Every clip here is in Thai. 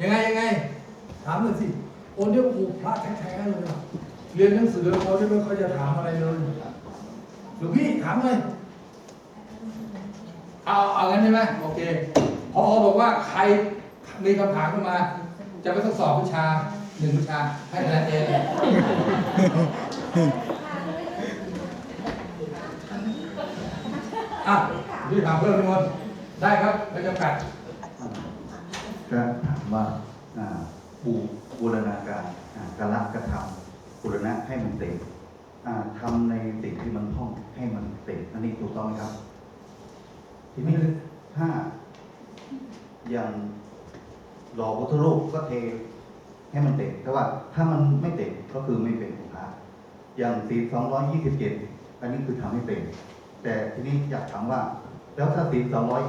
ยังไงยังไง ถามหน่อยสิโอนเดี๋ยวกูพระแท้ๆเลยนะเรียนหนังสือเขาไม่ค่อยจะถามอะไรเลยหลวงพี่ถามเลยเอาเอางั้นใช่ไหมโอเคพอบอกว่าใครมีคำถามขึ้นมา จะไปทดสอบวิชาหนึ่งวิชาให้คะแนนเองอะพี่ถามเพิ่มทุกคนได้ครับไม่จำกัดก็ถาม ว่าอ่าบูบูรณาการอ่ากระกระทำบูรณะให้มันเต็มอ่าทำในสิ่งที่มันท่องให้มันเต็มอันนี้ถูกต้องไหมครับ ทีนี้ถ้าอย่างหล่อวัตถุรูปก็เทให้มันเต็มแต่ว่าถ้ามันไม่เต็มก็คือไม่เป็นของพระอย่างสีสองร้อยยี่สิบเจ็ดอันนี้คือทำให้เต็มแต่ทีนี้อยากถามว่า แล้วถ้าสีสองร้อย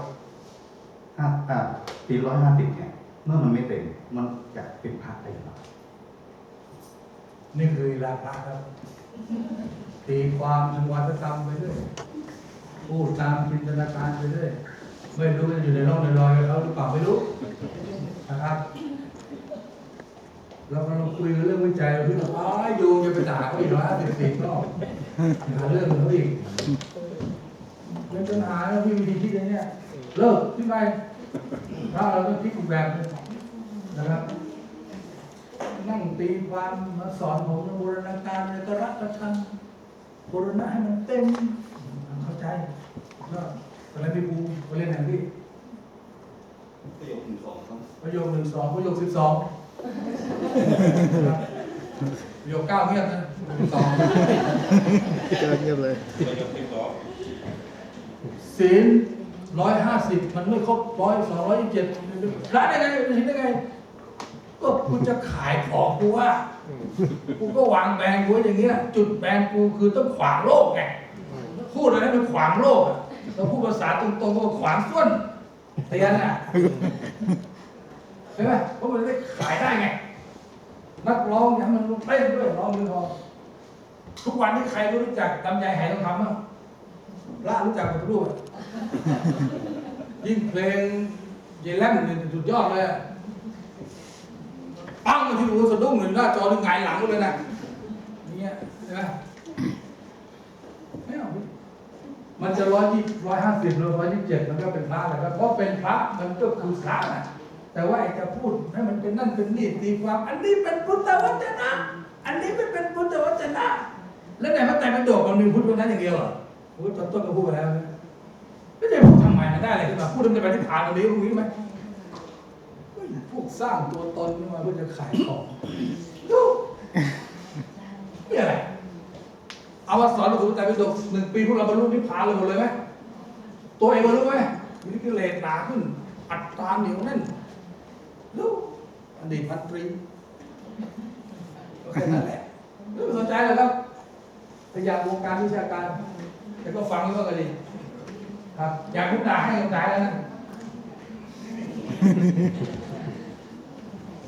ห้าอ่าปีร้อยห้าสิบเนี่ย เมื่อมันไม่เต็มมันจะเป็นพระได้หรือเปล่านี่คือราคาครับตีความทางวัฒกรรมไปเรื่อยพูดตามจินตนาการไปเรื่อยไม่รู้จะอยู่ในร่องในรอยกับเขาหรือเปล่าไม่รู้นะครับเรากำลังคุยเรื่องวิจัยพี่บอกอ้ายโยมจะไปด่าเขาอีกร้อยห้าสิบสี่รอบหาเรื่องเขาอีกเป็นปัญหาแล้วพี่วิธีคิดอย่างเนี้ยเลิกพี่ไป ถ้าเราต้องคิดอีกแบบหนึงนะครับ นั่งตีความมาสอนผมบูรณาการเลยก็รักกระชังบูรณะให้มันเต็มเข้าใจก็ตอนนั้นพี่ปูไปเรียนไหนพี่ประโยคหนึ่งสองครับประโยคหนึ่งสองประโยคสิบสองประโยคเก้าเงียบนะสิบสองกำลังเงียบเลยศีล ร้อยห้าสิบมันไม่ครบร้อยสองร้อยยี่สิบเจ็ดร้านได้ไงเห็นได้ไงก็กูจะขายของกูว่า กูก็วางแบรนด์กูอย่างเงี้ย จุดแบรนด์กูคือต้องขวางโลกไงพูดอะไรให้มันขวางโลกเราพูดภาษาตรงๆก็ขวางส้วนเตียนอะใช่ไหมเพราะมันได้ขายได้ไงนักร้องเนี่ยมันเต้นด้วยร้องด้วยพอทุกวันนี้ใครรู้จักลำไยไหทองคำบ้ง พระรู้จักหมดทุกรูปยิ่งเพลงเยลแลมเนี่ยสุดยอดเลยปังมาที่ดูสะดุ้งเหมือนหน้าจอหรือไงหลังเลยนะเนี่ยใช่ไหมไม่เอามันจะร้อยยี่ร้อยห้าสิบหรือร้อยยี่สิบเจ็ดมันก็เป็นพระแหละครับเพราะเป็นพระมันก็คือพระนะแต่ว่าไอ้จะพูดให้มันเป็นนั่นเป็นนี่ตีความ อันนี้เป็นพุทธวจนะ อันนี้ไม่เป็นพุทธวจนะ แล้วไหนพระไตรปิฎกมันมีพุทธวจนะอย่างเดียวเหรอ พุทธต้นก็พูดไปแล้วไม่ใช่พูดทำไมมันได้อะไรขึ้นมาพูดทำไมไปที่ผ่านตรงนี้รงนี้ไหมพวกสร้างตัวตนขึ้นมาเพื่อจะขายของดูนี่อะไรเอามาสอนหนังสือแต่เป็นดกหนึ่งปีพวกเราบรรลุนิพพานเลยหมดเลยไหมตัวเองบรรลุไหมมีกิเลสหนาขึ้น อัตตาเหนียวแน่นรู้อดีตพันตรีก็แค่นั้นแหละไม่สนใจเลยครับพยายามวงการวิชาการ แต่ก็ฟังก็ดีครับ อยากพุทธาให้กำลังใจแล้วนะ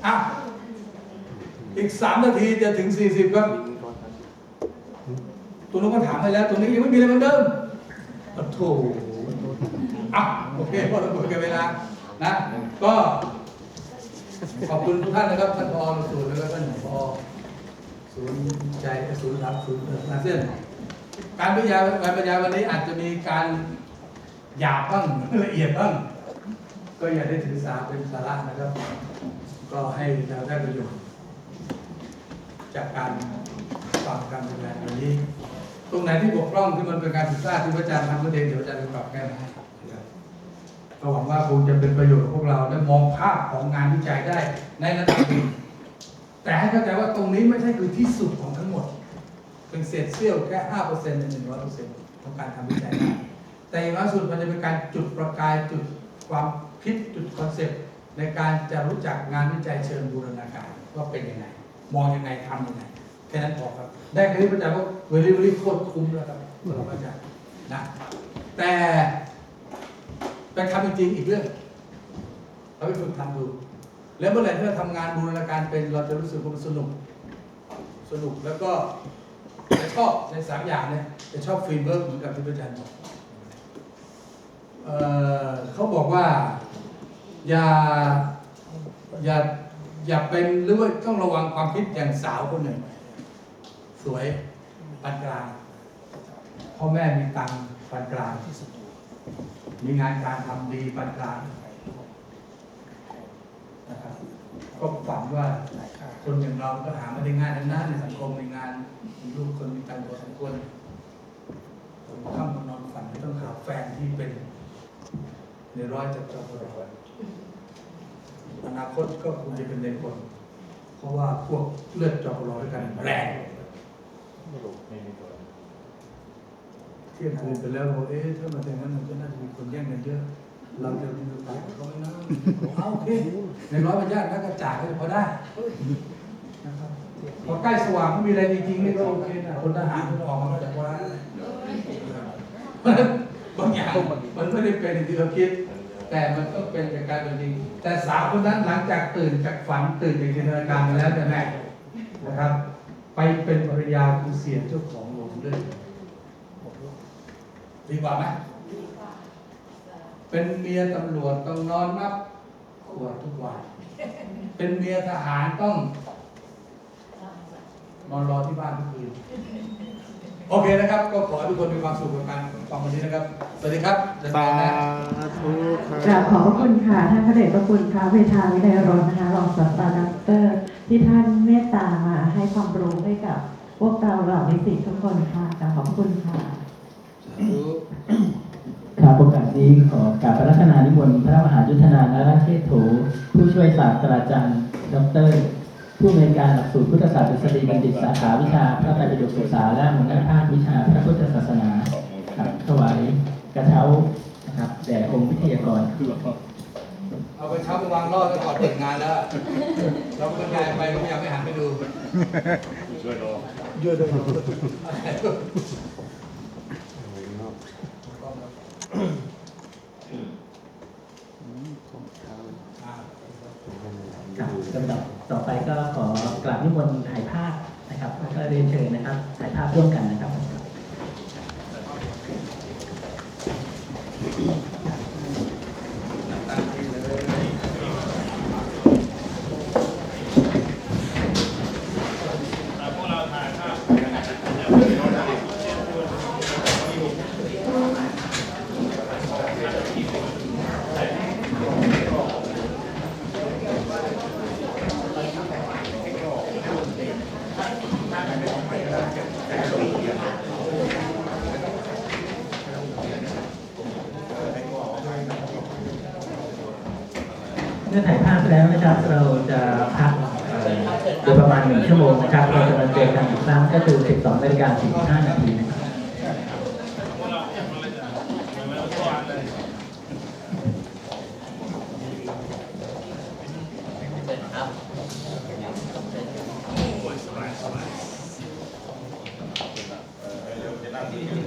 อะอีกสามนาทีจะถึงสี่สิบครับ ตัวนู้นก็ถามไปแล้ว ตัวนี้ยังไม่มีอะไรเหมือนเดิมโอ้โถอะโอเคพอเราหมดกันเวลา นะ ก็ ขอบคุณทุกท่านนะครับ ท่านพอศูนย์แล้วก็ท่านพอศูนย์ใจศูนย์รับศูนย์นาเซียน การบรรยายการบรรยายวันนี้อาจจะมีการหยาบบ้างละเอียดบ้างก็อย่าได้ถือสาเป็นสาระนะครับ ก็ให้เราได้ประโยชน์ จากการฟังการบรรยายวันนี้ ตรงไหนที่บกพร่องที่มันเป็นการผิดพลาที่พระอาจารย์ทำเมื่อเดือนเดี๋ยวอาจารย์จะปรับแก้ไขให้ก็หวังว่าคงจะเป็นประโยชน์กับพวกเราและมองภาพของงานวิจัยได้ในระดับหนึ่งแต่ให้เข้าใจว่าตรงนี้ไม่ใช่คือที่สุดของทั้งหมด เป็นเศษเสี้ยวแค่ห้าเปอร์เซ็นต์ในหนึ่งร้อยเปอร์เซ็นต์ของการทำวิจัยได้แต่อย่างน้อยสุดมันจะเป็นการจุดประกายจุดความคิดจุดคอนเซ็ปต์ในการจะรู้จักงานวิจัยเชิงบูรณาการว่าเป็นยังไง มองยังไงทำยังไงแค่นั้นพอครับ ได้แค่นี้พระอาจารย์ก็เวลี่เวลี่โคตรคุ้มแล้วครับสำหรับอาจารย์นะแต่ไปทำจริงอีกเรื่อง เราไปฝึกทำดู แล้วเมื่อไหร่ที่เราทำงานบูรณาการเป็นเราจะรู้สึกว่ามันสนุก สนุกแล้วก็ จะชอในสามอย่างเนี่ยจะชอบฟิล์มเวิร์กเหมือนกับที่พระอาจารย์บอกเขาบอกว่าอย่าอย่าอย่าเป็นหรือว่าต้องระวังความคิดอย่างสาวคนหนึ่ง สวยปานกลางพ่อแม่มีตังปานกลาง มีงานการทำดีปานกลางนะครับก็ฝันว่า คนอย่างเราก็หาไม่ได้ง่ายทั้งนั้นในสังคมในงานมีลูกคนมีตังค์พอสมควรผมข้ามนอนฝันไม่ต้องหาแฟนที่เป็นในร้อยจับจอบรออนาคตก็คงจะเป็นในคน เพราะว่าพวกเลือดจอบรอด้วยกันแรงเที่ยงคืนไปแล้วบอกเอ๊ะถ้ามาแต่งนั้นมันก็น่าจะมีคนแย่งกันเยอะ เราจะมีโอกา เขาไหมนะเอาโอเคในร้อยพยาธินักกระจาดก็พอได้นะครับพอใกล้สว่างก็มีอะไรจริงๆนี่ก็โอเคนะคนทหารมันออกมาจากว่าเพราะฉะนั้นบางอย่างมันไม่ได้เป็นอย่างที่เราคิด แต่มันก็เป็นจากการเป็นจริง แต่สาวคนนั้นหลังจากตื่นจากฝันตื่นจากจินตนาการมาแล้วแต่แม่นะครับ ไปเป็นภรรยาคุณเสียเจ้าของโรงเรือนดีกว่าไหม เป็นเมียตำรวจต้องนอนนับขวดทุกวัน เป็นเมียทหารต้องนอนรอที่บ้านทุกคืน โอเคนะครับ ก็ขอให้ทุกคนมีความสุขกับการฟังวันนี้นะครับ สวัสดีครับเจอสากันนะ ธุคกรารับบขอบพระคุณค่ะท่านพระเดชพระคุณพระเวชาวิไลรนนะคะรองศาสตราจารย์ดอกเตอร์ ที่ท่านเมตตามาให้ความรู้ให้กับ พวกเราเหล่านิสิตทุกคนค่ะกราบขอบพระคุณค่ะครับโอกาส นี้ขอกราบพระรัตนานิมนต์พระมหายุทธนานราเทศโถผู้ช่วยศาสตราจารย์ ดร ผู้อำนวยการหลักสูตรพุทธศาสตร์ดุษฎีบัณฑิตสาขาวิชาพระไตรปิฎกศึกษาและหัวหน้าภาควิชาพระพุทธศาสนาครับถวายกระเช้านะครับแด่องค์วิทยากรเอาไปเช้าไปวางรอดแล้วก่อนเปิดงานแล้วเราบรรยายไปก็พยายามไม่หันไปดูช่วยด้วยครับ เมื่อถ่ายภาพแล้วนะครับ เราจะพักอ่อโดยประมาณหนึ่งชั่วโมงนะครับ เราจะมาเจอกันอีกครั้งก็คือ 12นาฬิกา45นาทีนะครั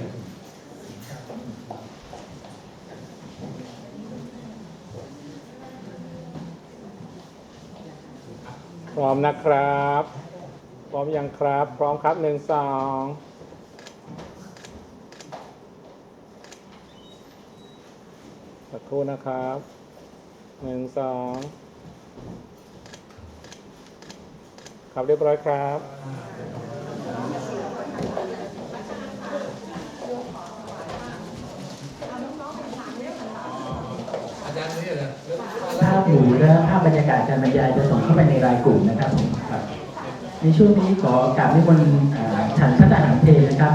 บ พร้อมนะครับ พร้อมยังครับ พร้อมครับหนึ่งสองสักครู่นะครับหนึ่งสองครับเรียบร้อยครับ บรรยากาศการบรรยายจะส่งเข้าไปในรายกลุ่มนะครับผมครับในช่วงนี้ขอกราบนิมนต์ฉันพระทหางเทนะครับ